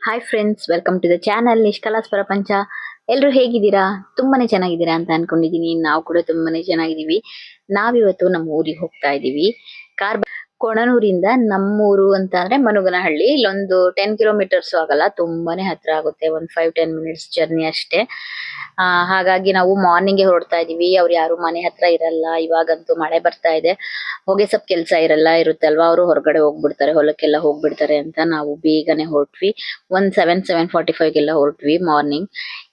Hi friends welcome to the channel ನಿಷ್ಕಲಾಸ್ ಪ್ರಪಂಚ ಎಲ್ಲರೂ ಹೇಗಿದ್ದೀರಾ? ತುಂಬಾನೇ ಚೆನ್ನಾಗಿದ್ದೀರಾ ಅಂತ ಅನ್ಕೊಂಡಿದ್ದೀನಿ. ನಾವು ಕೂಡ ತುಂಬಾನೇ ಚೆನ್ನಾಗಿದ್ದೀವಿ. ನಾವಿವತ್ತು ನಮ್ಮ ಊರಿಗೆ ಹೋಗ್ತಾ ಇದ್ದೀವಿ. ಕಾರ್ ಕೊಣನೂರಿಂದ ನಮ್ಮೂರು ಅಂತ ಅಂದ್ರೆ ಮನುಗನಹಳ್ಳಿ. ಇಲ್ಲೊಂದು ಟೆನ್ ಕಿಲೋಮೀಟರ್ಸ್ ಆಗಲ್ಲ ತುಂಬಾನೇ ಹತ್ರ ಆಗುತ್ತೆ. ಒಂದ್ ಫೈವ್ ಟೆನ್ ಮಿನಿಟ್ಸ್ ಜರ್ನಿ ಅಷ್ಟೇ. ಆ, ಹಾಗಾಗಿ ನಾವು ಮಾರ್ನಿಂಗ್ ಹೊರಡ್ತಾ ಇದೀವಿ. ಅವ್ರು ಯಾರು ಮನೆ ಹತ್ರ ಇರಲ್ಲ. ಇವಾಗಂತೂ ಮಳೆ ಬರ್ತಾ ಇದೆ. ಹೋಗಿ ಸ್ವಲ್ಪ ಕೆಲಸ ಇರಲ್ಲ ಇರುತ್ತಲ್ವಾ? ಅವರು ಹೊರಗಡೆ ಹೋಗ್ಬಿಡ್ತಾರೆ. ಹೊಲಕ್ಕೆಲ್ಲ ಹೋಗ್ಬಿಡ್ತಾರೆ ಅಂತ ನಾವು ಬೇಗನೆ ಹೊರಟ್ವಿ. ಒಂದ್ ಸೆವೆನ್ ಸೆವೆನ್ ಫಾರ್ಟಿ ಫೈವ್ಗೆಲ್ಲ ಹೊರಟ್ವಿ ಮಾರ್ನಿಂಗ್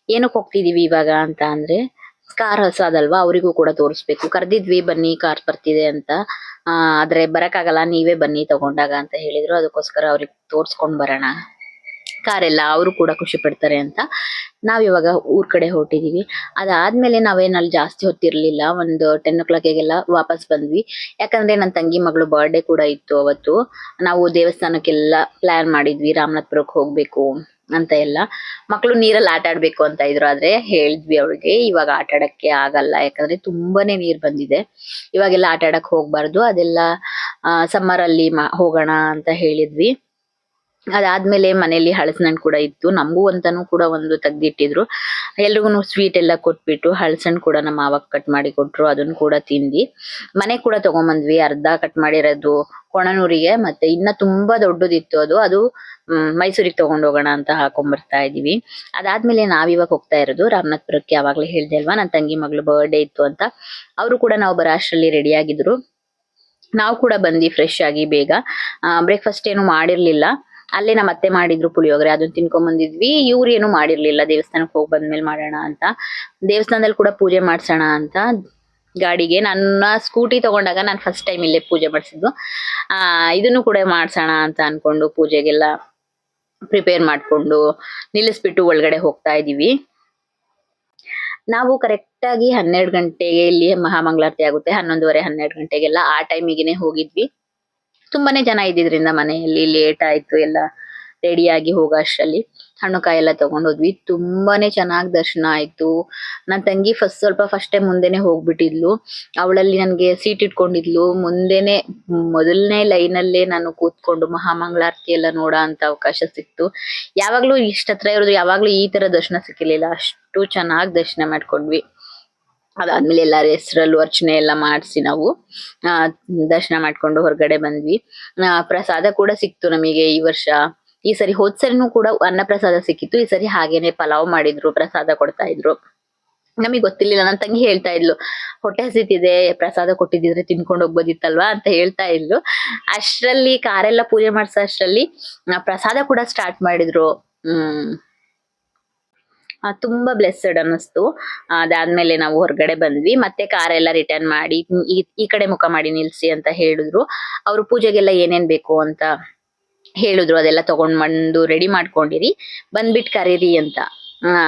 ಏನಕ್ಕೆ ಹೋಗ್ತಿದೀವಿ ಇವಾಗ ಅಂತ ಅಂದ್ರೆ ಕಾರ್ ಹೊಸದಲ್ವಾ ಅವರಿಗೂ ಕೂಡ ತೋರಿಸ್ಬೇಕು. ಕರೆದಿದ್ವಿ, ಬನ್ನಿ, ಕಾರ್ ಬರ್ತಿದೆ ಅಂತ. ಆದ್ರೆ ಬರಕ್ಕಾಗಲ್ಲ, ನೀವೇ ಬನ್ನಿ ತಗೊಂಡಾಗ ಅಂತ ಹೇಳಿದ್ರು. ಅದಕ್ಕೋಸ್ಕರ ಅವ್ರಿಗೆ ತೋರ್ಸ್ಕೊಂಡ್ ಬರೋಣ. ಕಾರ್ ಎಲ್ಲ ಅವರು ಕೂಡ ಖುಷಿ ಪಡ್ತಾರೆ ಅಂತ. ನಾವ್ ಇವಾಗ ಊರ್ ಕಡೆ ಹೊರಟಿದೀವಿ. ಅದಾದ್ಮೇಲೆ ನಾವೇನ್ ಅಲ್ಲಿ ಜಾಸ್ತಿ ಹೊತ್ತಿರ್ಲಿಲ್ಲ. ಒಂದು ಟೆನ್ ಓ ಕ್ಲಾಕಿಗೆಲ್ಲ ವಾಪಸ್ ಬಂದ್ವಿ. ಯಾಕಂದ್ರೆ ನನ್ನ ತಂಗಿ ಮಗಳು ಬರ್ಡೇ ಕೂಡ ಇತ್ತು ಅವತ್ತು. ನಾವು ದೇವಸ್ಥಾನಕ್ಕೆಲ್ಲ ಪ್ಲಾನ್ ಮಾಡಿದ್ವಿ. ರಾಮನಾಥ್ಪುರಕ್ಕೆ ಹೋಗ್ಬೇಕು. ಅಂತ ಎಲ್ಲ. ಮಕ್ಕಳು ನೀರಲ್ಲಿ ಆಟ ಆಡ್ಬೇಕು ಅಂತ ಇದ್ರು ಆದ್ರೆ ಹೇಳಿದ್ವಿ ಅವ್ರಿಗೆ, ಇವಾಗ ಆಟ ಆಡಕ್ಕೆ ಆಗಲ್ಲ. ಯಾಕಂದ್ರೆ ತುಂಬಾನೇ ನೀರ್ ಬಂದಿದೆ. ಇವಾಗೆಲ್ಲ ಆಟ ಆಡಕ್ ಹೋಗ್ಬಾರ್ದು. ಅದೆಲ್ಲ ಸಮ್ಮರ್ ಅಲ್ಲಿ ಹೋಗೋಣ ಅಂತ ಹೇಳಿದ್ವಿ. ಅದಾದ್ಮೇಲೆ ಮನೇಲಿ ಹಳಸಿನಣ್ಣು ಕೂಡ ಇತ್ತು. ನಮಗೂ ಅಂತಾನು ಕೂಡ ಒಂದು ತೆಗ್ದಿಟ್ಟಿದ್ರು. ಎಲ್ರಿಗೂ ಸ್ವೀಟ್ ಎಲ್ಲ ಕೊಟ್ಬಿಟ್ಟು ಹಳಸಣ್ಣು ಕೂಡ ನಮ್ಮ ಮಾವಕ್ ಕಟ್ ಮಾಡಿ ಕೊಟ್ರು. ಅದನ್ನ ಕೂಡ ತಿಂದಿ ಮನೆ ಕೂಡ ತಗೊಂಬಂದ್ವಿ. ಅರ್ಧ ಕಟ್ ಮಾಡಿರೋದು ಕೊಣನೂರಿಗೆ. ಮತ್ತೆ ಇನ್ನ ತುಂಬಾ ದೊಡ್ಡದಿತ್ತು ಅದು. ಅದು ಮೈಸೂರಿಗೆ ತಗೊಂಡ್ ಹೋಗೋಣ ಅಂತ ಹಾಕೊಂಡ್ ಬರ್ತಾ ಇದೀವಿ. ಅದಾದ್ಮೇಲೆ ನಾವಿವಾಗ ಹೋಗ್ತಾ ಇರೋದು. ರಾಮನಾಥ್ಪುರಕ್ಕೆ ಯಾವಾಗ್ಲೇ ಹೇಳ್ದೆ ಅಲ್ವಾ? ನನ್ನ ತಂಗಿ ಮಗಳು ಬರ್ಡೇ ಇತ್ತು ಅಂತ. ಅವರು ಕೂಡ ನಾವು ಬರೋ ಅಷ್ಟರಲ್ಲಿ ರೆಡಿ ಆಗಿದ್ರು. ನಾವು ಕೂಡ ಬಂದ್ವಿ ಫ್ರೆಶ್ ಆಗಿ ಬೇಗ. ಬ್ರೇಕ್ಫಾಸ್ಟ್ ಏನು ಮಾಡಿರ್ಲಿಲ್ಲ. ಅಲ್ಲೇ ನಮ್ಮ ಅತ್ತೆ ಮಾಡಿದ್ರು ಪುಳಿಯೋಗರೆ, ಅದನ್ನ ತಿನ್ಕೊಂಡ್ ಬಂದಿದ್ವಿ. ಇವ್ರು ಏನು ಮಾಡಿರ್ಲಿಲ್ಲ. ದೇವಸ್ಥಾನಕ್ಕೆ ಹೋಗಿ ಬಂದ್ಮೇಲೆ ಮಾಡೋಣ ಅಂತ. ದೇವಸ್ಥಾನದಲ್ಲಿ ಕೂಡ ಪೂಜೆ ಮಾಡ್ಸೋಣ ಅಂತ ಗಾಡಿಗೆ. ನನ್ನ ಸ್ಕೂಟಿ ತಗೊಂಡಾಗ ನಾನು ಫಸ್ಟ್ ಟೈಮ್ ಇಲ್ಲೇ ಪೂಜೆ ಮಾಡಿಸಿದ್ದು. ಆ, ಇದನ್ನು ಕೂಡ ಮಾಡ್ಸೋಣ ಅಂತ ಅನ್ಕೊಂಡು ಪೂಜೆಗೆಲ್ಲ ಪ್ರಿಪೇರ್ ಮಾಡ್ಕೊಂಡು ನಿಲ್ಲಿಸ್ಬಿಟ್ಟು ಒಳಗಡೆ ಹೋಗ್ತಾ ಇದೀವಿ. ನಾವು ಕರೆಕ್ಟ್ ಆಗಿ ಹನ್ನೆರಡು ಗಂಟೆಗೆ ಇಲ್ಲಿ ಮಹಾಮಂಗಳಾರತಿ ಆಗುತ್ತೆ. ಹನ್ನೊಂದುವರೆ, ಹನ್ನೆರಡು ಗಂಟೆಗೆಲ್ಲ ಆ ಟೈಮಿಗೆನೆ ಹೋಗಿದ್ವಿ. ತುಂಬಾನೇ ಜನ ಇದ್ದಿದ್ರಿಂದ ಮನೆಯಲ್ಲಿ ಲೇಟ್ ಆಯ್ತು, ಎಲ್ಲ ರೆಡಿ ಆಗಿ ಹೋಗೋ ಅಷ್ಟರಲ್ಲಿ ಹಣ್ಣು ಕಾಯಿ ಎಲ್ಲ ತಗೊಂಡೋದ್ವಿ ತುಂಬಾನೇ ಚೆನ್ನಾಗಿ ದರ್ಶನ ಆಯ್ತು. ನನ್ನ ತಂಗಿ ಫಸ್ಟ್ ಸ್ವಲ್ಪ ಫಸ್ಟ್ ಟೈಮ್ ಮುಂದೆನೆ ಹೋಗ್ಬಿಟ್ಟಿದ್ಲು. ಅವಳಲ್ಲಿ ನನಗೆ ಸೀಟ್ ಇಟ್ಕೊಂಡಿದ್ಲು. ಮುಂದೆನೆ, ಮೊದಲನೇ ಲೈನಲ್ಲೇ ನಾನು ಕೂತ್ಕೊಂಡು ಮಹಾಮಂಗಳಾರತಿ ಎಲ್ಲ ನೋಡೋ ಅಂತ ಅವಕಾಶ ಸಿಕ್ತು. ಯಾವಾಗ್ಲೂ ಇಷ್ಟ ಹತ್ರ ಇರೋದು ಯಾವಾಗ್ಲೂ ಈ ತರ ದರ್ಶನ ಸಿಕ್ಕಿರ್ಲಿಲ್ಲ. ಅಷ್ಟು ಚೆನ್ನಾಗಿ ದರ್ಶನ ಮಾಡ್ಕೊಂಡ್ವಿ. ಅದಾದ್ಮೇಲೆ ಎಲ್ಲಾರ ಹೆಸರಲ್ಲೂ ಅರ್ಚನೆ ಎಲ್ಲ ಮಾಡಿಸಿ ನಾವು ಆ ದರ್ಶನ ಮಾಡ್ಕೊಂಡು ಹೊರಗಡೆ ಬಂದ್ವಿ. ಆ, ಪ್ರಸಾದ ಕೂಡ ಸಿಕ್ತು ನಮಗೆ ಈ ವರ್ಷ. ಈ ಸರಿ ಹೋದ್ ಸರಿನೂ ಕೂಡ ಅನ್ನ ಪ್ರಸಾದ ಸಿಕ್ಕಿತ್ತು. ಈ ಸರಿ ಹಾಗೇನೆ ಪಲಾವ್ ಮಾಡಿದ್ರು ಪ್ರಸಾದ ಕೊಡ್ತಾ ಇದ್ರು. ನಮಗೆ ಗೊತ್ತಿರ್ಲಿಲ್ಲ ನನ್ನ ತಂಗಿ ಹೇಳ್ತಾ ಇದ್ಲು ಹೊಟ್ಟೆ ಹಸಿತಿದೆ ಪ್ರಸಾದ ಕೊಟ್ಟಿದ್ರೆ ತಿನ್ಕೊಂಡು ಹೋಗ್ಬೋದಿತ್ತಲ್ವಾ? ಅಂತ ಹೇಳ್ತಾ ಇದ್ಲು. ಅಷ್ಟರಲ್ಲಿ ಕಾರೆಲ್ಲ ಪೂಜೆ ಮಾಡ್ಸೋ ಅಷ್ಟರಲ್ಲಿ ಪ್ರಸಾದ ಕೂಡ ಸ್ಟಾರ್ಟ್ ಮಾಡಿದ್ರು. ಹ್ಮ್. ತುಂಬಾ ಬ್ಲೆಸ್ಸಡ್ ಅನ್ನಿಸ್ತು. ಅದಾದ್ಮೇಲೆ ನಾವು ಹೊರಗಡೆ ಬಂದ್ವಿ. ಮತ್ತೆ ಕಾರ್ ಎಲ್ಲ ರಿಟರ್ನ್ ಮಾಡಿ ಈ ಕಡೆ ಮುಖ ಮಾಡಿ ನಿಲ್ಸಿ ಅಂತ ಹೇಳಿದ್ರು. ಅವ್ರು ಪೂಜೆಗೆಲ್ಲ ಏನೇನ್ ಬೇಕು ಅಂತ ಹೇಳಿದ್ರು. ಅದೆಲ್ಲ ತಗೊಂಡ್ ಬಂದು ರೆಡಿ ಮಾಡ್ಕೊಂಡಿರಿ. ಬಂದ್ಬಿಟ್ ಕರೀರಿ ಅಂತ.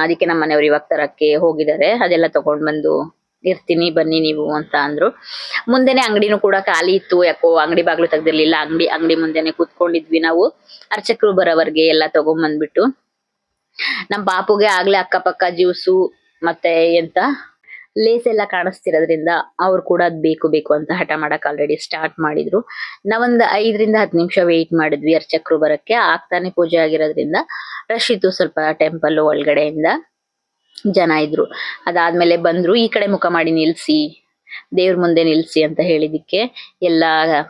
ಅದಕ್ಕೆ ನಮ್ಮ ಮನೆಯವ್ರು ಇವಾಗ ತರಕ್ಕೆ ಹೋಗಿದ್ದಾರೆ. ಅದೆಲ್ಲ ತಗೊಂಡ್ ಬಂದು ಇರ್ತೀನಿ, ಬನ್ನಿ ನೀವು ಅಂತ ಅಂದ್ರು. ಮುಂದೆನೆ ಅಂಗಡಿನೂ ಕೂಡ ಖಾಲಿ ಇತ್ತು. ಯಾಕೋ ಅಂಗಡಿ ಬಾಗ್ಲು ತೆಗ್ದಿರ್ಲಿಲ್ಲ. ಅಂಗಡಿ ಅಂಗಡಿ ಮುಂದೆನೆ ಕೂತ್ಕೊಂಡಿದ್ವಿ ನಾವು. ಅರ್ಚಕರು ಬರೋವರ್ಗೆ ಎಲ್ಲ ತಗೊಂಡ್ ಬಂದ್ಬಿಟ್ಟು ನಮ್ ಪಾಪುಗೆ ಆಗ್ಲೇ ಅಕ್ಕಪಕ್ಕ ಜ್ಯೂಸು ಮತ್ತೆ ಎಂತ ಲೇಸ್ ಎಲ್ಲ ಕಾಣಿಸ್ತಿರೋದ್ರಿಂದ ಅವ್ರು ಕೂಡ ಅದ್ ಬೇಕು ಬೇಕು ಅಂತ ಹಠ ಮಾಡಕ್ ಆಲ್ರೆಡಿ ಸ್ಟಾರ್ಟ್ ಮಾಡಿದ್ರು. ನಾವೊಂದು ಐದರಿಂದ ಹತ್ತು ನಿಮಿಷ ವೇಟ್ ಮಾಡಿದ್ವಿ ಅರ್ಚಕರು ಬರಕ್ಕೆ. ಆಗ್ತಾನೆ ಪೂಜೆ ಆಗಿರೋದ್ರಿಂದ ರಶ್ ಇತ್ತು ಸ್ವಲ್ಪ ಟೆಂಪಲ್ ಒಳಗಡೆಯಿಂದ ಜನ ಇದ್ರು. ಅದಾದ್ಮೇಲೆ ಬಂದ್ರು, ಈ ಕಡೆ ಮುಖ ಮಾಡಿ ನಿಲ್ಸಿ, ದೇವ್ರ ಮುಂದೆ ನಿಲ್ಸಿ ಅಂತ ಹೇಳಿದಿಕ್ಕೆ ಎಲ್ಲ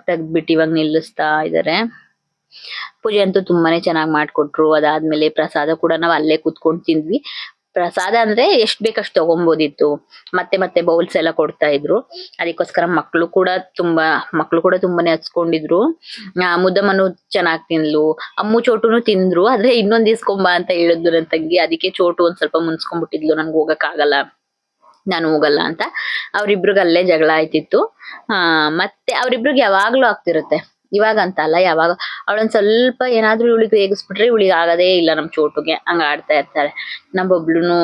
ತೆಗ್ದ್ಬಿಟ್ಟು ಇವಾಗ ನಿಲ್ಲಿಸ್ತಾ ಇದಾರೆ. ಪೂಜೆ ಅಂತೂ ತುಂಬಾನೇ ಚೆನ್ನಾಗಿ ಮಾಡ್ಕೊಟ್ರು. ಅದಾದ್ಮೇಲೆ ಪ್ರಸಾದ ಕೂಡ ನಾವು ಅಲ್ಲೇ ಕುತ್ಕೊಂಡ್ ತಿಂದ್ವಿ. ಪ್ರಸಾದ ಅಂದ್ರೆ ಎಷ್ಟ್ ಬೇಕಷ್ಟು ತಗೊಂಬೋದಿತ್ತು. ಮತ್ತೆ ಮತ್ತೆ ಬೌಲ್ಸ್ ಎಲ್ಲ ಕೊಡ್ತಾ ಇದ್ರು. ಅದಕ್ಕೋಸ್ಕರ ಮಕ್ಕಳು ಕೂಡ ತುಂಬಾ ಮಕ್ಕಳು ಕೂಡ ತುಂಬಾನೇ ಹಚ್ಕೊಂಡಿದ್ರು. ಮುದ್ದಮ್ಮನು ಚೆನ್ನಾಗಿ ತಿಂದ್ಲು ಅಮ್ಮು ಚೋಟುನು ತಿಂದ್ರು. ಆದ್ರೆ ಇನ್ನೊಂದ್ ಇಸ್ಕೊಂಬ ಅಂತ ಹೇಳಿದ್ರು ನನ್ನ ತಂಗಿ. ಅದಕ್ಕೆ ಚೋಟು ಒಂದ್ ಸ್ವಲ್ಪ ಮುನ್ಸ್ಕೊಂಡ್ಬಿಟ್ಟಿದ್ಲು. ನನ್ಗೆ ಹೋಗಕ್ ಆಗಲ್ಲ. ನಾನು ಹೋಗಲ್ಲ ಅಂತ. ಅವ್ರಿಬ್ರಿಗೆ ಅಲ್ಲೇ ಜಗಳ ಆಯ್ತಿತ್ತು. ಆ, ಮತ್ತೆ ಅವ್ರಿಬ್ರಿಗೆ ಯಾವಾಗ್ಲೂ ಆಗ್ತಿರುತ್ತೆ. ಇವಾಗ ಅಂತ ಅಲ್ಲ ಯಾವಾಗ? ಅವಳೊಂದ್ ಸ್ವಲ್ಪ ಏನಾದ್ರೂ ಇವಳಿಗೆ ರೇಗಿಸ್ಬಿಟ್ರೆ ಇವಳಿಗೆ ಆಗದೇ ಇಲ್ಲ ನಮ್ ಚೋಟುಗೆ. ಹಂಗ ಆಡ್ತಾ ಇರ್ತಾರೆ. ನಮ್ಮೊಬ್ಳುನು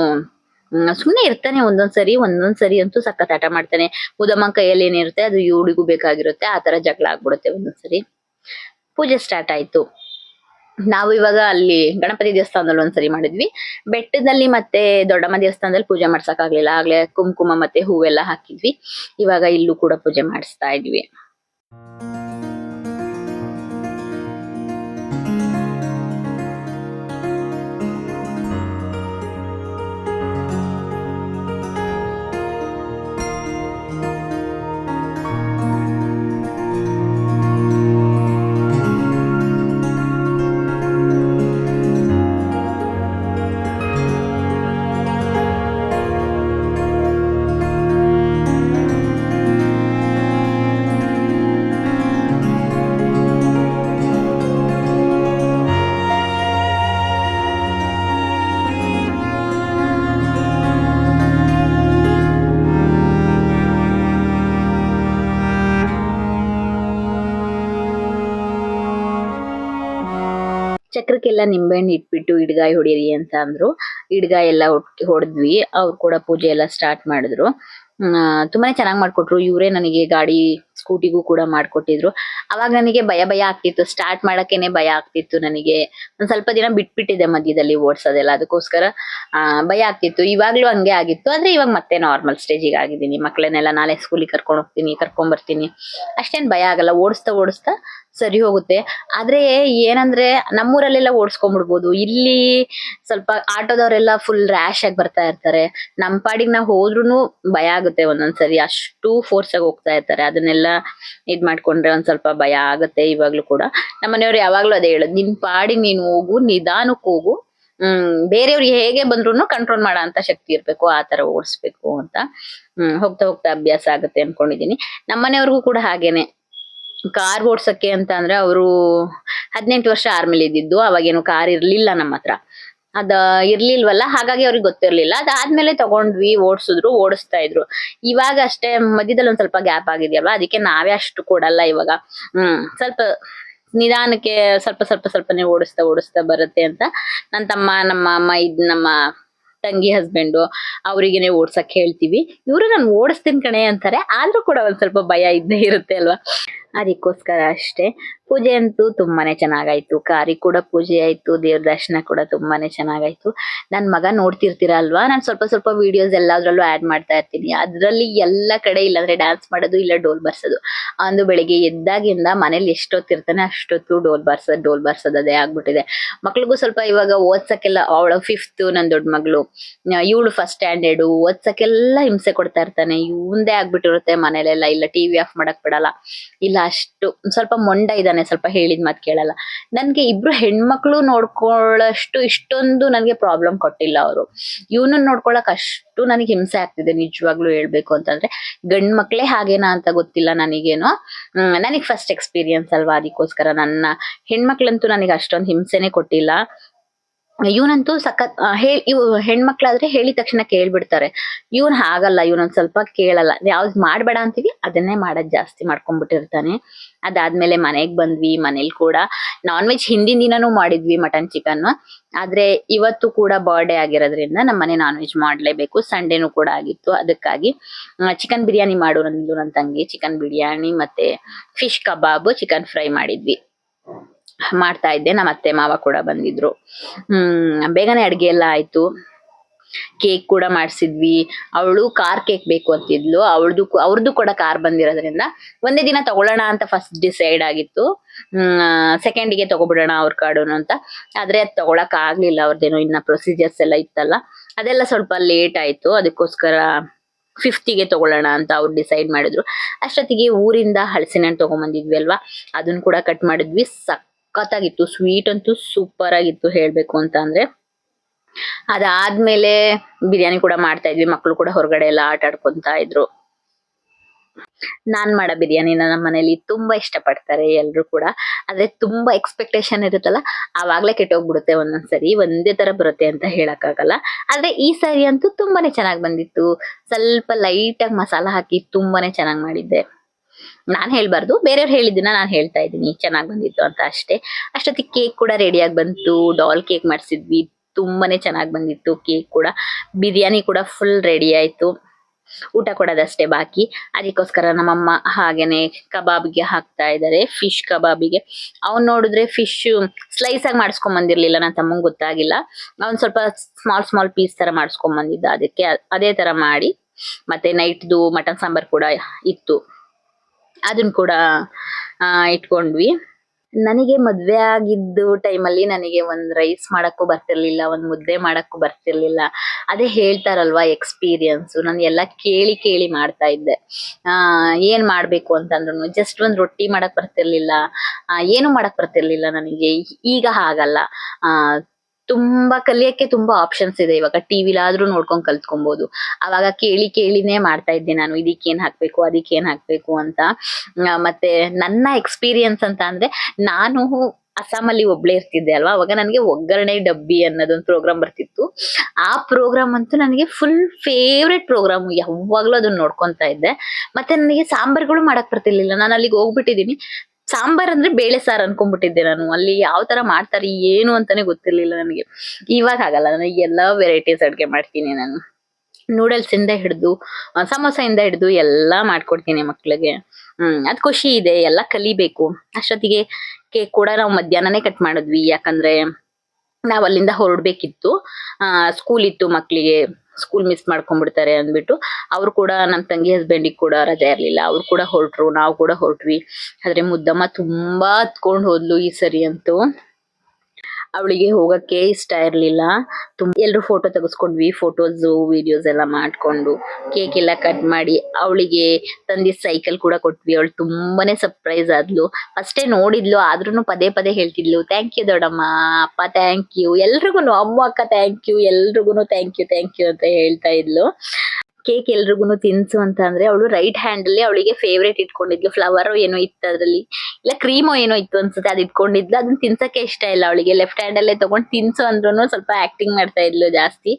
ಹ್ಮ್, ಸುಮ್ನೆ ಇರ್ತಾನೆ ಒಂದೊಂದ್ ಸರಿ ಒಂದೊಂದ್ ಸರಿ ಅಂತೂ ಸಖತ್ ಆಟ ಮಾಡ್ತಾನೆ. ಮುದಮ್ಮ ಕೈಯಲ್ಲಿ ಏನಿರುತ್ತೆ ಅದು ಇವಳಿಗೂ ಬೇಕಾಗಿರುತ್ತೆ. ಆ ತರ ಜಗಳ ಆಗ್ಬಿಡುತ್ತೆ ಒಂದೊಂದ್ ಸರಿ ಪೂಜೆ ಸ್ಟಾರ್ಟ್ ಆಯ್ತು. ನಾವು ಇವಾಗ ಅಲ್ಲಿ ಗಣಪತಿ ದೇವಸ್ಥಾನದಲ್ಲಿ ಒಂದ್ಸರಿ ಮಾಡಿದ್ವಿ. ಬೆಟ್ಟದಲ್ಲಿ ಮತ್ತೆ ದೊಡ್ಡಮ್ಮ ದೇವಸ್ಥಾನದಲ್ಲಿ ಪೂಜೆ ಮಾಡ್ಸಕ್ ಆಗ್ಲಿಲ್ಲ ಆಗ್ಲೇ ಕುಂಕುಮ ಮತ್ತೆ ಹೂವೆಲ್ಲ ಹಾಕಿದ್ವಿ. ಇವಾಗ ಇಲ್ಲೂ ಕೂಡ ಪೂಜೆ ಮಾಡಿಸ್ತಾ ಇದ್ವಿ. ಅದಕ್ಕೆಲ್ಲ ನಿಂಬೆಹಣ್ಣು ಇಟ್ಬಿಟ್ಟು ಹಿಡ್ಗಾಯಿ ಹೊಡೀರಿ ಅಂತ ಅಂದ್ರು. ಹಿಡ್ಗಾಯಿ ಎಲ್ಲ ಹೊಡೆದ್ವಿ. ಅವ್ರು ಕೂಡ ಪೂಜೆ ಎಲ್ಲ ಸ್ಟಾರ್ಟ್ ಮಾಡಿದ್ರು. ಅಹ್ ತುಂಬಾನೇ ಚೆನ್ನಾಗಿ ಮಾಡ್ಕೊಟ್ರು. ಇವರೇ ನನಗೆ ಗಾಡಿ ಸ್ಕೂಟಿಗೂ ಕೂಡ ಮಾಡ್ಕೊಟ್ಟಿದ್ರು. ಅವಾಗ ನನಗೆ ಭಯ ಭಯ ಆಗ್ತಿತ್ತು. ಸ್ಟಾರ್ಟ್ ಮಾಡಕ್ಕೇನೆ ಭಯ ಆಗ್ತಿತ್ತು ನನಗೆ. ಒಂದ್ ಸ್ವಲ್ಪ ದಿನ ಬಿಟ್ಬಿಟ್ಟಿದೆ ಮಧ್ಯದಲ್ಲಿ ಓಡಿಸೋದೆಲ್ಲ. ಅದಕ್ಕೋಸ್ಕರ ಭಯ ಆಗ್ತಿತ್ತು. ಇವಾಗ್ಲೂ ಹಂಗೆ ಆಗಿತ್ತು. ಆದ್ರೆ ಇವಾಗ ಮತ್ತೆ ನಾರ್ಮಲ್ ಸ್ಟೇಜಿಗೆ ಆಗಿದ್ದೀನಿ. ಮಕ್ಕಳನ್ನೆಲ್ಲ ನಾಳೆ ಸ್ಕೂಲಿಗೆ ಕರ್ಕೊಂಡು ಹೋಗ್ತೀನಿ, ಕರ್ಕೊಂಡ್ ಬರ್ತೀನಿ. ಅಷ್ಟೇನ್ ಭಯ ಆಗಲ್ಲ. ಓಡಿಸ್ತಾ ಓಡಿಸ್ತಾ ಸರಿ ಹೋಗುತ್ತೆ. ಆದ್ರೆ ಏನಂದ್ರೆ ನಮ್ಮೂರಲ್ಲೆಲ್ಲ ಓಡಿಸ್ಕೊಂಡ್ಬಿಡ್ಬೋದು. ಇಲ್ಲಿ ಸ್ವಲ್ಪ ಆಟೋದವರೆಲ್ಲ ಫುಲ್ ರ್ಯಾಶ್ ಆಗಿ ಬರ್ತಾ ಇರ್ತಾರೆ. ನಮ್ಮ ಪಾಡಿಗೆ ನಾವು ಹೋದ್ರುನು ಭಯ ಆಗುತ್ತೆ ಒಂದೊಂದ್ಸರಿ. ಅಷ್ಟು ಫೋರ್ಸ್ ಆಗಿ ಹೋಗ್ತಾ ಇರ್ತಾರೆ. ಅದನ್ನೆಲ್ಲ ಇದ್ ಮಾಡ್ಕೊಂಡ್ರೆ ಒಂದ್ ಸ್ವಲ್ಪ ಭಯ ಆಗುತ್ತೆ ಇವಾಗ್ಲೂ ಕೂಡ. ನಮ್ಮ ಮನೆಯವ್ರು ಯಾವಾಗ್ಲೂ ಅದೇ ಹೇಳೋದು. ನಿನ್ ಪಾಡಿಗೆ ನೀನು ಹೋಗು ನಿಧಾನಕ್ಕೆ ಹೋಗು. ಹ್ಮ್ ಬೇರೆಯವ್ರಿಗೆ ಹೇಗೆ ಬಂದ್ರು ಕಂಟ್ರೋಲ್ ಮಾಡೋ ಅಂತ ಶಕ್ತಿ ಇರ್ಬೇಕು. ಆ ತರ ಓಡಿಸ್ಬೇಕು ಅಂತ. ಹ್ಮ್, ಹೋಗ್ತಾ ಹೋಗ್ತಾ ಅಭ್ಯಾಸ ಆಗುತ್ತೆ ಅನ್ಕೊಂಡಿದೀನಿ. ನಮ್ಮನೆಯವ್ರಿಗೂ ಕೂಡ ಹಾಗೇನೆ. ಕಾರ್ ಓಡ್ಸಕ್ಕೆ ಅಂತ ಅಂದ್ರೆ ಅವರು ಹದಿನೆಂಟು ವರ್ಷ ಆರ್ಮೇಲೆ ಇದ್ದಿದ್ದು, ಅವಾಗೇನು ಕಾರ್ ಇರ್ಲಿಲ್ಲ ನಮ್ಮ ಹತ್ರ. ಅದ ಇರ್ಲಿಲ್ವಲ್ಲ, ಹಾಗಾಗಿ ಅವ್ರಿಗೆ ಗೊತ್ತಿರ್ಲಿಲ್ಲ. ಅದಾದ್ಮೇಲೆ ತಗೊಂಡ್ವಿ, ಓಡಿಸಿದ್ರು, ಓಡಿಸ್ತಾ ಇದ್ರು. ಇವಾಗ ಅಷ್ಟೇ ಮಧ್ಯದಲ್ಲಿ ಒಂದ್ ಸ್ವಲ್ಪ ಗ್ಯಾಪ್ ಆಗಿದೆಯಲ್ವಾ? ಅದಕ್ಕೆ ನಾವೇ ಅಷ್ಟು ಕೊಡಲ್ಲ ಇವಾಗ. ಹ್ಮ್, ಸ್ವಲ್ಪ ನಿಧಾನಕ್ಕೆ ಸ್ವಲ್ಪ ಸ್ವಲ್ಪ ಸ್ವಲ್ಪನೇ ಓಡಿಸ್ತಾ ಓಡಿಸ್ತಾ ಬರುತ್ತೆ ಅಂತ ನನ್ನ ತಮ್ಮ, ನಮ್ಮ ಅಮ್ಮ, ಇದ್ ನಮ್ಮ ತಂಗಿ ಹಸ್ಬೆಂಡು ಅವರಿಗೆನೆ ಓಡ್ಸಕ್ ಹೇಳ್ತೀವಿ. ಇವರು ನಾನು ಓಡಿಸ್ತೀನಿ ಕಣೆ ಅಂತಾರೆ. ಆದ್ರೂ ಕೂಡ ಒಂದ್ ಸ್ವಲ್ಪ ಭಯ ಇದ್ದೇ ಇರುತ್ತೆ ಅಲ್ವಾ? ಅದಕ್ಕೋಸ್ಕರ ಅಷ್ಟೇ. ಪೂಜೆ ಅಂತೂ ತುಂಬಾನೇ ಚೆನ್ನಾಗಾಯ್ತು. ಕಾರಿ ಕೂಡ ಪೂಜೆ ಆಯ್ತು, ದೇವ್ರ ದರ್ಶನ ಕೂಡ ತುಂಬಾನೇ ಚೆನ್ನಾಗಾಯ್ತು. ನನ್ ಮಗ ನೋಡ್ತಿರ್ತೀರ ಅಲ್ವಾ ನಾನು ಸ್ವಲ್ಪ ಸ್ವಲ್ಪ ವಿಡಿಯೋಸ್ ಎಲ್ಲಾದ್ರಲ್ಲೂ ಆಡ್ ಮಾಡ್ತಾ ಇರ್ತೀನಿ. ಅದ್ರಲ್ಲಿ ಎಲ್ಲ ಕಡೆ ಇಲ್ಲಾಂದ್ರೆ ಡ್ಯಾನ್ಸ್ ಮಾಡೋದು ಇಲ್ಲ ಡೋಲ್ ಬರ್ಸೋದು. ಅಂದು ಬೆಳಿಗ್ಗೆ ಎದ್ದಾಗಿಂದ ಮನೇಲಿ ಎಷ್ಟೊತ್ತಿರ್ತಾನೆ ಅಷ್ಟೊತ್ತು ಡೋಲ್ ಬರ್ಸೋದು, ಡೋಲ್ ಬಾರ್ಸೋದು ಅದೇ ಆಗ್ಬಿಟ್ಟಿದೆ. ಮಕ್ಳಿಗೂ ಸ್ವಲ್ಪ ಇವಾಗ ಓದ್ಸಕ್ಕೆಲ್ಲ ಅವಳು ಫಿಫ್ತ್ ನನ್ ದೊಡ್ಡ ಮಗಳು. ಇವಳು ಫಸ್ಟ್ ಸ್ಟ್ಯಾಂಡರ್ಡ್ ಓದ್ಸಕ್ಕೆಲ್ಲ ಹಿಂಸೆ ಕೊಡ್ತಾ ಇರ್ತಾನೆ. ಇವಂದೇ ಆಗ್ಬಿಟ್ಟಿರುತ್ತೆ ಮನೇಲೆಲ್ಲ. ಇಲ್ಲ ಟಿವಿ ಆಫ್ ಮಾಡಕ್ ಬಿಡಲ್ಲ. ಇಲ್ಲ ಅಷ್ಟು. ಸ್ವಲ್ಪ ಮೊಂಡ ಇದ್ದಾನೆ ಸ್ವಲ್ಪ ಹೇಳಿದ ಮಾತು ಕೇಳಲ್ಲ. ನನ್ಗೆ ಇಬ್ರು ಹೆಣ್ಮಕ್ಳು ನೋಡ್ಕೊಳ್ಳಷ್ಟು ಇಷ್ಟೊಂದು ನನಗೆ ಪ್ರಾಬ್ಲಮ್ ಕೊಟ್ಟಿಲ್ಲ ಅವರು. ಇವನನ್ನ ನೋಡ್ಕೊಳಕ್ ಅಷ್ಟು ನನಗೆ ಹಿಂಸೆ ಆಗ್ತಿದೆ ನಿಜವಾಗ್ಲೂ ಹೇಳ್ಬೇಕು ಅಂತಂದ್ರೆ. ಗಂಡ್ ಮಕ್ಳೇ ಹಾಗೇನಾ ಅಂತ ಗೊತ್ತಿಲ್ಲ ನನಗೇನೋ. ನನಗೆ ನನಗ್ ಫಸ್ಟ್ ಎಕ್ಸ್ಪೀರಿಯನ್ಸ್ ಅಲ್ವಾ ಅದಕ್ಕೋಸ್ಕರ ನನ್ನ ಹೆಣ್ಮಕ್ಳಂತೂ ನನಗೆ ಅಷ್ಟೊಂದು ಹಿಂಸೆನೆ ಕೊಟ್ಟಿಲ್ಲ. ಇವನಂತೂ ಸಖತ್ ಹೇಳ್ ಇವ್ ಹೆಣ್ಮಕ್ಳಾದ್ರೆ ಹೇಳಿದ ತಕ್ಷಣ ಕೇಳ್ಬಿಡ್ತಾರೆ. ಇವನ್ ಹಾಗಲ್ಲ, ಇವನೊಂದ್ ಸ್ವಲ್ಪ ಕೇಳಲ್ಲ. ಯಾವ್ದ್ ಮಾಡ್ಬೇಡ ಅಂತೀವಿ, ಅದನ್ನೇ ಮಾಡೋದ್ ಜಾಸ್ತಿ ಮಾಡ್ಕೊಂಡ್ಬಿಟ್ಟಿರ್ತಾನೆ. ಅದಾದ್ಮೇಲೆ ಮನೆಗ್ ಬಂದ್ವಿ, ಮನೇಲಿ ಕೂಡ ನಾನ್ ವೆಜ್ ಹಿಂದಿನ ದಿನನೂ ಮಾಡಿದ್ವಿ ಮಟನ್ ಚಿಕನ್ ಆದ್ರೆ ಇವತ್ತು ಕೂಡ ಬರ್ಡೇ ಆಗಿರೋದ್ರಿಂದ ನಮ್ಮ ಮನೆ ನಾನ್ ವೆಜ್ ಮಾಡ್ಲೇಬೇಕು. ಸಂಡೇನು ಕೂಡ ಆಗಿತ್ತು. ಅದಕ್ಕಾಗಿ ಚಿಕನ್ ಬಿರಿಯಾನಿ ಮಾಡು ನನ್ನ ತಂಗಿ. ಚಿಕನ್ ಬಿರಿಯಾನಿ ಮತ್ತೆ ಫಿಶ್ ಕಬಾಬ್ ಚಿಕನ್ ಫ್ರೈ ಮಾಡಿದ್ವಿ. ಮಾಡ್ತಾ ಇದ್ದೆ. ನಮ್ಮ ಅತ್ತೆ ಮಾವ ಕೂಡ ಬಂದಿದ್ರು. ಹ್ಮ್, ಬೇಗನೆ ಅಡ್ಗೆ ಎಲ್ಲ ಆಯ್ತು. ಕೇಕ್ ಕೂಡ ಮಾಡಿಸಿದ್ವಿ. ಅವಳು ಕಾರ್ ಕೇಕ್ ಬೇಕು ಅಂತಿದ್ಲು ಅವಳದು ಅವ್ರದ್ದು ಕೂಡ ಕಾರ್ ಬಂದಿರೋದ್ರಿಂದ ಒಂದೇ ದಿನ ತಗೊಳ್ಳೋಣ ಅಂತ ಫಸ್ಟ್ ಡಿಸೈಡ್ ಆಗಿತ್ತು. ಹ್ಮ್ ಸೆಕೆಂಡಿಗೆ ತಗೊಬಿಡೋಣ ಅವ್ರ ಕಾಡುನು ಅಂತ. ಆದ್ರೆ ಅದು ತಗೊಳಕ್ ಆಗ್ಲಿಲ್ಲ. ಅವ್ರದ್ದೇನೋ ಇನ್ನ ಪ್ರೊಸೀಜರ್ಸ್ ಎಲ್ಲ ಇತ್ತಲ್ಲ. ಅದೆಲ್ಲ ಸ್ವಲ್ಪ ಲೇಟ್ ಆಯ್ತು. ಅದಕ್ಕೋಸ್ಕರ ಫಿಫ್ತಿಗೆ ತಗೊಳ್ಳೋಣ ಅಂತ ಅವ್ರು ಡಿಸೈಡ್ ಮಾಡಿದ್ರು. ಅಷ್ಟೊತ್ತಿಗೆ ಊರಿಂದ ಹಳಸಿನ ಹಣ್ಣು ತಗೊಂಬಂದಿದ್ವಿ ಅಲ್ವಾ? ಅದನ್ನ ಕೂಡ ಕಟ್ ಮಾಡಿದ್ವಿ. ಸಖತ್ತಾಗಿತ್ತು ಸ್ವೀಟ್ ಅಂತೂ ಸೂಪರ್ ಆಗಿತ್ತು ಹೇಳ್ಬೇಕು ಅಂತ ಅಂದ್ರೆ. ಅದಾದ್ಮೇಲೆ ಬಿರಿಯಾನಿ ಕೂಡ ಮಾಡ್ತಾ ಇದ್ವಿ ಮಕ್ಕಳು ಕೂಡ ಹೊರಗಡೆ ಎಲ್ಲ ಆಟ ಆಡ್ಕೊಂತ ಇದ್ರು. ನಾನ್ ಮಾಡೋ ಬಿರಿಯಾನಿ ನಮ್ಮ ಮನೇಲಿ ತುಂಬಾ ಇಷ್ಟ ಪಡ್ತಾರೆ ಎಲ್ರು ಕೂಡ. ಆದ್ರೆ ತುಂಬಾ ಎಕ್ಸ್ಪೆಕ್ಟೇಷನ್ ಇರುತ್ತಲ್ಲ, ಆವಾಗ್ಲೇ ಕೆಟ್ಟೋಗ್ಬಿಡುತ್ತೆ ಒಂದೊಂದ್ಸರಿ, ಒಂದೇ ತರ ಬರುತ್ತೆ ಅಂತ ಹೇಳಕ್ಕಾಗಲ್ಲ. ಆದ್ರೆ ಈ ಸಾರಿ ಅಂತೂ ತುಂಬಾನೇ ಚೆನ್ನಾಗ್ ಬಂದಿತ್ತು. ಸ್ವಲ್ಪ ಲೈಟ್ ಆಗಿ ಮಸಾಲ ಹಾಕಿ ತುಂಬಾನೇ ಚೆನ್ನಾಗ್ ಮಾಡಿದ್ದೆ. ನಾನ್ ಹೇಳ್ಬಾರ್ದು, ಬೇರೆಯವ್ರು ಹೇಳಿದ್ದನ್ನ ನಾನ್ ಹೇಳ್ತಾ ಇದ್ದೀನಿ. ಚೆನ್ನಾಗ್ ಬಂದಿತ್ತು ಅಂತ ಅಷ್ಟೇ. ಅಷ್ಟೊತ್ತಿಗೆ ಕೇಕ್ ಕೂಡ ರೆಡಿಯಾಗಿ ಬಂತು. ಡಾಲ್ ಕೇಕ್ ಮಾಡಿಸಿದ್ವಿ. ತುಂಬಾನೇ ಚೆನ್ನಾಗ್ ಬಂದಿತ್ತು ಕೇಕ್ ಕೂಡ. ಬಿರಿಯಾನಿ ಕೂಡ ಫುಲ್ ರೆಡಿ ಆಯ್ತು. ಊಟ ಕೊಡೋದಷ್ಟೇ ಬಾಕಿ. ಅದಕ್ಕೋಸ್ಕರ ನಮ್ಮಮ್ಮ ಹಾಗೇನೆ ಕಬಾಬ್ಗೆ ಹಾಕ್ತಾ ಇದ್ದಾರೆ ಫಿಶ್ ಕಬಾಬಿಗೆ. ಅವ್ನ್ ನೋಡಿದ್ರೆ ಫಿಶ್ ಸ್ಲೈಸ್ ಆಗಿ ಮಾಡಿಸ್ಕೊಂಡ್ ಬಂದಿರ್ಲಿಲ್ಲ ನನ್ನ ತಮ್ಮಂಗೆ ಗೊತ್ತಾಗಿಲ್ಲ. ಅವ್ನು ಸ್ವಲ್ಪ ಸ್ಮಾಲ್ ಸ್ಮಾಲ್ ಪೀಸ್ ತರ ಮಾಡಿಸ್ಕೊಂಡ್ ಬಂದಿದ್ದ. ಅದಕ್ಕೆ ಅದೇ ತರ ಮಾಡಿ. ಮತ್ತೆ ನೈಟ್ದು ಮಟನ್ ಸಾಂಬಾರ್ ಕೂಡ ಇತ್ತು. ಅದನ್ನ ಕೂಡ ಇಟ್ಕೊಂಡ್ವಿ. ನನಗೆ ಮದ್ವೆ ಆಗಿದ್ದು ಟೈಮಲ್ಲಿ ನನಗೆ ಒಂದ್ ರೈಸ್ ಮಾಡಕ್ಕೂ ಬರ್ತಿರ್ಲಿಲ್ಲ, ಒಂದ್ ಮುದ್ದೆ ಮಾಡಕ್ಕೂ ಬರ್ತಿರ್ಲಿಲ್ಲ. ಅದೇ ಹೇಳ್ತಾರಲ್ವಾ ಎಕ್ಸ್ಪೀರಿಯನ್ಸ್ ನಾನು ಎಲ್ಲ ಕೇಳಿ ಕೇಳಿ ಮಾಡ್ತಾ ಇದ್ದೆ. ಏನ್ ಮಾಡ್ಬೇಕು ಅಂತಂದ್ರು ಜಸ್ಟ್ ಒಂದ್ ರೊಟ್ಟಿ ಮಾಡಕ್ ಬರ್ತಿರ್ಲಿಲ್ಲ. ಏನು ಮಾಡಕ್ ಬರ್ತಿರ್ಲಿಲ್ಲ ನನಗೆ. ಈಗ ಹಾಗಲ್ಲ. ತುಂಬಾ ಕಲಿಯಕ್ಕೆ ತುಂಬಾ ಆಪ್ಷನ್ಸ್ ಇದೆ. ಇವಾಗ ಟಿವಿಲಾದ್ರೂ ನೋಡ್ಕೊಂಡ್ ಕಲ್ತ್ಕೊಬಹುದು ಅವಾಗ ಕೇಳಿ ಕೇಳಿನೇ ಮಾಡ್ತಾ ಇದ್ದೆ ನಾನು, ಇದಕ್ಕೇನ್ ಹಾಕ್ಬೇಕು, ಅದಕ್ಕೇನ್ ಹಾಕ್ಬೇಕು ಅಂತ. ಮತ್ತೆ ನನ್ನ ಎಕ್ಸ್ಪೀರಿಯನ್ಸ್ ಅಂತ ಅಂದ್ರೆ ನಾನು ಅಸ್ಸಾಮಲ್ಲಿ ಒಬ್ಳೆ ಇರ್ತಿದ್ದೆ ಅಲ್ವಾ? ಅವಾಗ ನನಗೆ ಒಗ್ಗರಣೆ ಡಬ್ಬಿ ಅನ್ನೋದೊಂದು ಪ್ರೋಗ್ರಾಮ್ ಬರ್ತಿತ್ತು. ಆ ಪ್ರೋಗ್ರಾಮ್ ಅಂತೂ ನನಗೆ ಫುಲ್ ಫೇವ್ರೆಟ್ ಪ್ರೋಗ್ರಾಮ್ ಯಾವಾಗ್ಲೂ ಅದನ್ನ ನೋಡ್ಕೊತಾ ಇದ್ದೆ. ಮತ್ತೆ ನನಗೆ ಸಾಂಬಾರ್ಗಳು ಮಾಡಕ್ ಬರ್ತಿರ್ಲಿಲ್ಲ. ನಾನು ಅಲ್ಲಿಗೆ ಹೋಗ್ಬಿಟ್ಟಿದೀನಿ. ಸಾಂಬಾರ್ ಅಂದ್ರೆ ಬೇಳೆ ಸಾರ್ ಅನ್ಕೊಂಡ್ಬಿಟ್ಟಿದ್ದೆ ನಾನು. ಅಲ್ಲಿ ಯಾವ ತರ ಮಾಡ್ತಾರೆ, ಏನು ಅಂತಾನೆ ಗೊತ್ತಿರ್ಲಿಲ್ಲ ನನಗೆ. ಇವಾಗ ಆಗಲ್ಲ ನನಗೆ ಎಲ್ಲಾ ವೆರೈಟೀಸ್ ಅಡ್ಗೆ ಮಾಡ್ತೀನಿ ನಾನು. ನೂಡಲ್ಸ್ ಇಂದ ಹಿಡಿದು ಸಮೋಸ ಇಂದ ಹಿಡಿದು ಎಲ್ಲಾ ಮಾಡ್ಕೊಡ್ತೀನಿ ಮಕ್ಳಿಗೆ. ಹ್ಮ್, ಅದ್ ಖುಷಿ ಇದೆ, ಎಲ್ಲ ಕಲಿಬೇಕು. ಅಷ್ಟೊತ್ತಿಗೆ ಕೇಕ್ ಕೂಡ ನಾವು ಮಧ್ಯಾಹ್ನನೇ ಕಟ್ ಮಾಡಿದ್ವಿ, ಯಾಕಂದ್ರೆ ನಾವ್ ಅಲ್ಲಿಂದ ಹೊರಡ್ಬೇಕಿತ್ತು. ಸ್ಕೂಲ್ ಇತ್ತು ಮಕ್ಕಳಿಗೆ ಸ್ಕೂಲ್ ಮಿಸ್ ಮಾಡ್ಕೊಂಡ್ಬಿಡ್ತಾರೆ ಅಂದ್ಬಿಟ್ಟು. ಅವ್ರು ಕೂಡ ನಮ್ಮ ತಂಗಿ ಹಸ್ಬೆಂಡಿಗೆ ಕೂಡ ರಜೆ ಇರಲಿಲ್ಲ. ಅವ್ರು ಕೂಡ ಹೊರಟ್ರು, ನಾವು ಕೂಡ ಹೊರಟ್ವಿ. ಆದ್ರೆ ಮುದ್ದಮ್ಮ ತುಂಬಾ ಹತ್ಕೊಂಡು ಹೋದ್ಲು ಈ ಸರಿ ಅಂತೂ. ಅವಳಿಗೆ ಹೋಗಕ್ಕೆ ಇಷ್ಟ ಇರ್ಲಿಲ್ಲ. ತುಂಬ ಎಲ್ರು ಫೋಟೋ ತೆಗೆಸ್ಕೊಂಡ್ವಿ ಫೋಟೋಸ್ ವಿಡಿಯೋಸ್ ಎಲ್ಲ ಮಾಡ್ಕೊಂಡು ಕೇಕ್ ಎಲ್ಲ ಕಟ್ ಮಾಡಿ ಅವಳಿಗೆ ತಂದಿ ಸೈಕಲ್ ಕೂಡ ಕೊಟ್ವಿ. ಅವಳು ತುಂಬಾನೇ ಸರ್ಪ್ರೈಸ್ ಆದ್ಲು. ಫಸ್ಟೇ ನೋಡಿದ್ಲು, ಆದ್ರೂನು ಪದೇ ಪದೇ ಹೇಳ್ತಿದ್ಲು ಥ್ಯಾಂಕ್ ಯು ದೊಡ್ಡಮ್ಮ, ಅಪ್ಪ ಥ್ಯಾಂಕ್ ಯು ಎಲ್ರಿಗೂ ಅಮ್ಮ ಅಕ್ಕ ಥ್ಯಾಂಕ್ ಯು ಎಲ್ರಿಗೂ ಥ್ಯಾಂಕ್ ಯು ಥ್ಯಾಂಕ್ ಯು ಅಂತ ಹೇಳ್ತಾ ಇದ್ಲು. ಕೇಕ್ ಎಲ್ರಿಗೂ ತಿನ್ಸು ಅಂತ ಅಂದ್ರೆ ಅವಳು ರೈಟ್ ಹ್ಯಾಂಡ್ ಅಲ್ಲಿ ಅವಳಿಗೆ ಫೇವ್ರೇಟ್ ಇಟ್ಕೊಂಡಿದ್ಲು. ಫ್ಲವರ್ ಏನೋ ಇತ್ತು ಅದ್ರಲ್ಲಿ. ಇಲ್ಲ ಕ್ರೀಮೋ ಏನೋ ಇತ್ತು ಅನ್ಸುತ್ತೆ, ಅದ್ ಇಟ್ಕೊಂಡಿದ್ಲು. ಅದನ್ನ ತಿನ್ಸಕ್ಕೆ ಇಷ್ಟ ಇಲ್ಲ ಅವಳಿಗೆ. ಲೆಫ್ಟ್ ಹ್ಯಾಂಡ್ ಅಲ್ಲೇ ತಗೊಂಡು ತಿನ್ಸು ಅಂದ್ರೂ ಸ್ವಲ್ಪ ಆಕ್ಟಿಂಗ್ ಮಾಡ್ತಾ ಇದ್ಲು ಜಾಸ್ತಿ.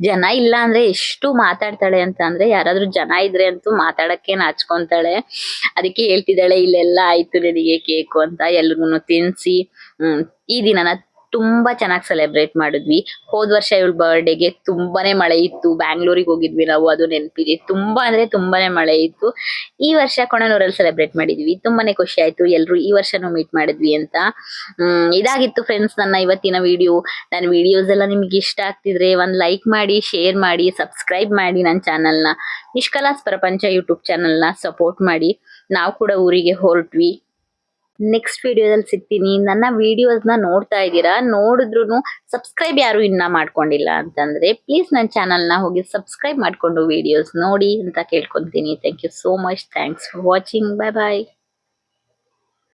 ಜನ ಇಲ್ಲ ಅಂದ್ರೆ ಎಷ್ಟು ಮಾತಾಡ್ತಾಳೆ ಅಂತ ಅಂದ್ರೆ ಯಾರಾದ್ರೂ ಜನ ಇದ್ರೆ ಅಂತೂ ಮಾತಾಡಕ್ಕೆ ನಾಚ್ಕೊಂತಾಳೆ. ಅದಕ್ಕೆ ಹೇಳ್ತಿದ್ದಾಳೆ, ಇಲ್ಲೆಲ್ಲ ಆಯ್ತು ನನಗೆ ಕೇಕು ಅಂತ. ಎಲ್ರಿಗೂ ತಿನ್ಸಿ. ಈ ದಿನನ ತುಂಬಾ ಚೆನ್ನಾಗಿ ಸೆಲೆಬ್ರೇಟ್ ಮಾಡಿದ್ವಿ. ಹೋದ್ ವರ್ಷ ಇವಳ ಬರ್ಡೇಗೆ ತುಂಬಾನೇ ಮಳೆ ಇತ್ತು. ಬ್ಯಾಂಗ್ಳೂರಿಗೆ ಹೋಗಿದ್ವಿ ನಾವು, ಅದು ನೆನಪಿದೆ. ತುಂಬಾ ಅಂದ್ರೆ ತುಂಬಾನೇ ಮಳೆ ಇತ್ತು. ಈ ವರ್ಷ ಕೊಣನೂರಲ್ಲಿ ಸೆಲೆಬ್ರೇಟ್ ಮಾಡಿದ್ವಿ. ತುಂಬಾನೇ ಖುಷಿ ಆಯ್ತು. ಎಲ್ರು ಈ ವರ್ಷನೂ ಮೀಟ್ ಮಾಡಿದ್ವಿ ಅಂತ. ಹ್ಮ್, ಇದಾಗಿತ್ತು ಫ್ರೆಂಡ್ಸ್ ನನ್ನ ಇವತ್ತಿನ ವಿಡಿಯೋ ನನ್ನ ವಿಡಿಯೋಸ್ ಎಲ್ಲ ನಿಮ್ಗೆ ಇಷ್ಟ ಆಗ್ತಿದ್ರೆ ಒಂದ್ ಲೈಕ್ ಮಾಡಿ ಶೇರ್ ಮಾಡಿ ಸಬ್ಸ್ಕ್ರೈಬ್ ಮಾಡಿ ನನ್ನ ಚಾನಲ್ನ ನಿಷ್ಕಲಾಸ್ ಪ್ರಪಂಚ ಯೂಟ್ಯೂಬ್ ಚಾನಲ್ನ ಸಪೋರ್ಟ್ ಮಾಡಿ. ನಾವು ಕೂಡ ಊರಿಗೆ ಹೊರಟ್ವಿ. ನೆಕ್ಸ್ಟ್ ವಿಡಿಯೋದಲ್ಲಿ ಸಿಗ್ತೀನಿ. ನನ್ನ ವಿಡಿಯೋಸ್ನ ನೋಡ್ತಾ ಇದ್ದೀರಾ? ನೋಡಿದ್ರು ಸಬ್ಸ್ಕ್ರೈಬ್ ಯಾರು ಇನ್ನ ಮಾಡ್ಕೊಂಡಿಲ್ಲ ಅಂತಂದ್ರೆ ಪ್ಲೀಸ್ ನನ್ನ ಚಾನಲ್ನ ಹೋಗಿ ಸಬ್ಸ್ಕ್ರೈಬ್ ಮಾಡ್ಕೊಂಡು ವಿಡಿಯೋಸ್ ನೋಡಿ ಅಂತ ಕೇಳ್ಕೊಂತೀನಿ. Thank you so much thanks for watching bye bye